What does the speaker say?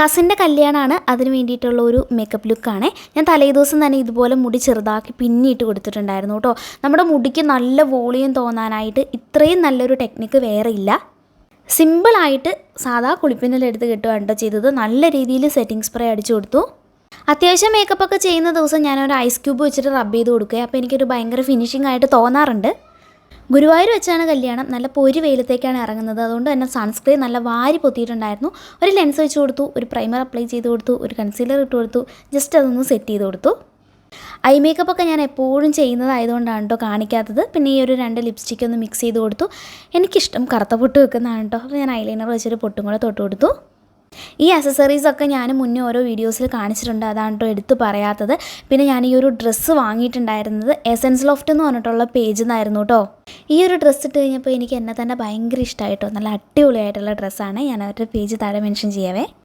കസിന്റെ കല്യാണമാണ് അതിന് വേണ്ടിയിട്ടുള്ള ഒരു മേക്കപ്പ് ലുക്കാണ് ഞാൻ തലേദിവസം തന്നെ ഇതുപോലെ മുടി ചെറുതാക്കി പിന്നിട്ട് കൊടുത്തിട്ടുണ്ടായിരുന്നു കേട്ടോ. നമ്മുടെ മുടിക്ക് നല്ല വോളിയം തോന്നാനായിട്ട് ഇത്രയും നല്ലൊരു ടെക്നിക്ക് വേറെ ഇല്ല. സിമ്പിളായിട്ട് സാധാ കുളിപ്പിന്നലെടുത്ത് കിട്ടുകയാണ് കേട്ടോ ചെയ്തത്. നല്ല രീതിയിൽ സെറ്റിംഗ് സ്പ്രേ അടിച്ചു കൊടുത്തു. അത്യാവശ്യം മേക്കപ്പ് ഒക്കെ ചെയ്യുന്ന ദിവസം ഞാനൊരു ഐസ് ക്യൂബ് വെച്ചിട്ട് റബ്ബ് ചെയ്ത് കൊടുക്കുക അപ്പോൾ എനിക്കൊരു ഭയങ്കര ഫിനിഷിംഗ് ആയിട്ട് തോന്നാറുണ്ട്. ഗുരുവായൂർ വെച്ചാണ് കല്യാണം. നല്ല പൊരി വെയിലത്തേക്കാണ് ഇറങ്ങുന്നത്. അതുകൊണ്ട് തന്നെ സൺസ്ക്രീൻ നല്ല വാരി പൊത്തിയിട്ടുണ്ടായിരുന്നു. ഒരു ലെൻസ് വെച്ച് കൊടുത്തു ഒരു പ്രൈമർ അപ്ലൈ ചെയ്ത് കൊടുത്തു ഒരു കൺസീലർ ഇട്ട് കൊടുത്തു ജസ്റ്റ് അതൊന്ന് സെറ്റ് ചെയ്ത് കൊടുത്തു. ഐ മേക്കപ്പ് ഒക്കെ ഞാൻ എപ്പോഴും ചെയ്യുന്നതായതുകൊണ്ടാണ് കേട്ടോ കാണിക്കാത്തത്. പിന്നെ ഈ ഒരു രണ്ട് ലിപ്സ്റ്റിക് ഒന്ന് മിക്സ് ചെയ്ത് കൊടുത്തു. എനിക്കിഷ്ടം കറുത്ത പൊട്ട് വെക്കുന്നതാണ് കേട്ടോ അപ്പോൾ ഞാൻ ഐലൈനർ വെച്ചൊരു പൊട്ടും കൂടെ തൊട്ട് കൊടുത്തു. ഈ അസസറീസൊക്കെ ഞാൻ മുന്നേ ഓരോ വീഡിയോസിൽ കാണിച്ചിട്ടുണ്ട്. അതാണ് കേട്ടോ എടുത്ത് പറയാത്തത്. പിന്നെ ഞാൻ ഈ ഒരു ഡ്രസ്സ് വാങ്ങിയിട്ടുണ്ടായിരുന്നത് എസെൻസ് ലോഫ്റ്റ് എന്ന് പറഞ്ഞിട്ടുള്ള പേജിൽ നിന്നായിരുന്നു കേട്ടോ ഈ ഒരു ഡ്രസ്സ് ഇട്ട് കഴിഞ്ഞപ്പോൾ എനിക്ക് എന്നെ തന്നെ ഭയങ്കര ഇഷ്ടമായിട്ടോ നല്ല അടിപൊളിയായിട്ടുള്ള ഡ്രസ്സാണ് ഞാൻ അവരുടെ പേജ് താഴെ മെൻഷൻ ചെയ്യാവേ.